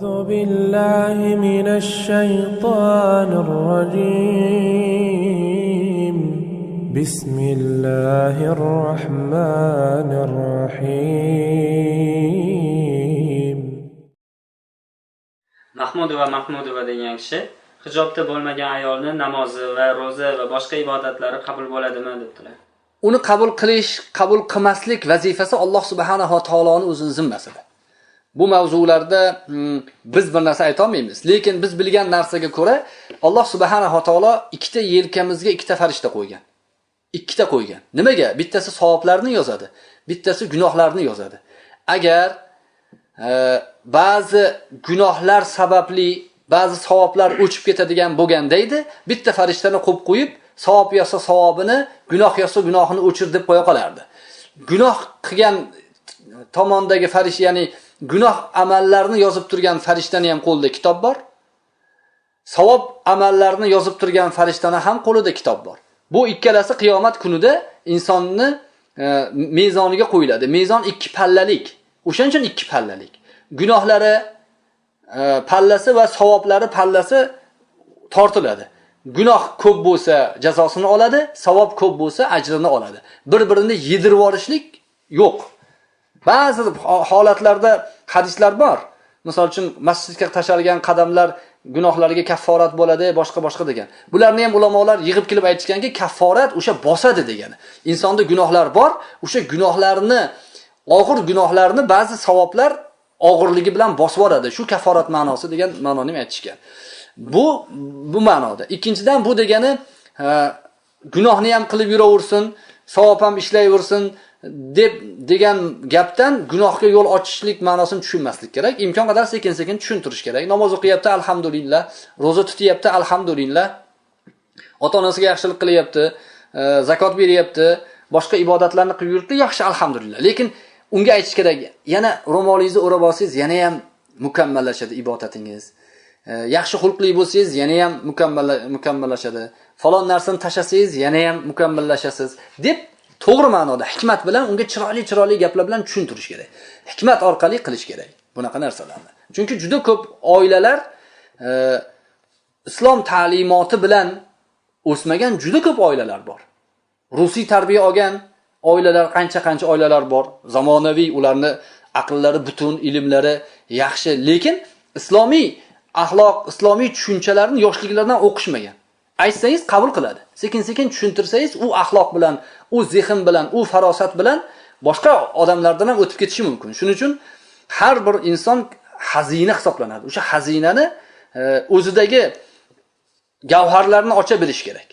أعوذ بالله من الشيطان الرجيم بسم الله الرحمن الرحيم mahmudova mahmudova degan kishi hijobda bo'lmagan ayolni namozi va ro'za va boshqa ibodatlari qabul bo'ladimi debdilar uni qabul qilish qabul qilmaslik vazifasi alloh subhanava taoloni o'zini zimmasida Bu mavzularda mm, biz bir narsa aytolmaymiz lekin biz bilgan narsaga ko'ra alloh subhanava taolo ikkita yelkamizga ikkita farishta qo'ygan. Ikkita qo'ygan. Nimaga? Bittasi savoblarni yozadi bittasi gunohlarni yozadi. Agar e, ba'zi gunohlar sababli ba'zi savoblar o'chib ketadigan bo'lganda edi bitta farishtani qo'yib qo'yib savob yozsa savobini gunoh yozsa gunohini o'chir deb qo'ya qolardi. Gunoh qilgan tomondagi farish ya'ni gunoh amallarni yozib turgan farishtani ham qo'lida kitob bor. Savob amallarni yozib turgan farishtani ham qo'lida kitob bor. Bu ikkalasi qiyomat kunida insonni e, mezoniga qo'yiladi. Mezon ikki pallalik o'shaning uchun ikki pallalik. Gunohlari e, pallasi va savoblari pallasi tortiladi. Gunoh ko'p bo'lsa jazosini oladi savob ko'p bo'lsa ajrini oladi. Bir birini yedirib yuborishlik yo'q. Ba'zi holatlarda hadislar bor. Misol uchun masjidga tashalgan qadamlar gunohlarga kafforat bo'ladi boshqa boshqa degan. Bularni ham ulamolar yig'ib kelib aytishganki kafforat o'sha bosadi degani. Insonda gunohlar bor o'sha gunohlarni og'ir gunohlarni ba'zi savoblar og'irligi bilan bosib yuboradi shu kafforat ma'nosi degan ma'noni ham aytishgan bu bu ma'noda. Ikkinchidan bu degani gunohni ham qilib yuraversin savob ham ishlayversin deb degan gapdan gunohga yo'l ochishlik ma'nosini tushunmaslik kerak. Imkon qadar sekin sekin tushuntirish kerak. Namoz o'qiyapti alhamdulillah. Ro'za tutyapti alhamdulillah. Ota onasiga yaxshilik qilyapti e, zakot beryapti boshqa ibodatlarni qilib yuribdi yaxshi alhamdulillah. Lekin unga aytish kerak yana ro'molingizni o'rab olsangiz yana ham mukammallashadi ibodatingiz. E, yaxshi xulqli bo'lsangiz yana ham mukammallashadi. Falon narsani tashlasangiz yana ham mukammallashasiz deb to'g'ri ma'noda hikmat bilan unga chiroyli chiroyli gaplar bilan tushuntirish kerak. Hikmat orqali qilish kerak bunaqa narsalarni. Chunki juda ko'p oilalar e, islom ta'limoti bilan o'smagan juda ko'p oilalar bor. Rusiy tarbiya olgan oilalar qancha qancha oilalar bor. Zamonaviy ularni aqllari butun ilmlari yaxshi. Lekin islomiy axloq islomiy tushunchalarni yoshliklaridan o'qishmagan. Aytsangiz qabul qiladi. Sekin sekin tushuntirsangiz u axloq bilan u zehn bilan u farosat bilan boshqa odamlardan ham o'tib ketishi mumkin. Shuning uchun har bir inson xazina hisoblanadi. O'sha xazinani e, o'zidagi gavharlarni ocha bilish kerak.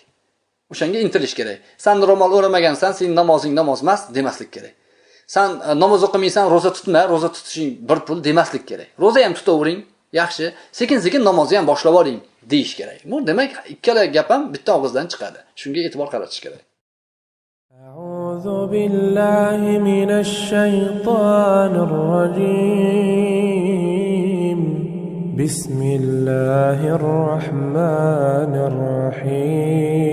O'shanga intilish kerak. San ro'mol o'ramagansan sening namozing namoz emas demaslik kerak. San e, namoz o'qimaysan ro'za tutma ro'za tutishing bir pul demaslik kerak. Ro'za ham tutavering yaxshi sekin sekin namozni ham boshlab yuboring deyish kerak bu demak ikkala gap ham bitta og'izdan chiqadi shunga e'tibor qaratish kerak أعوذ بالله من الشيطان الرجيم بسم الله الرحمن الرحيم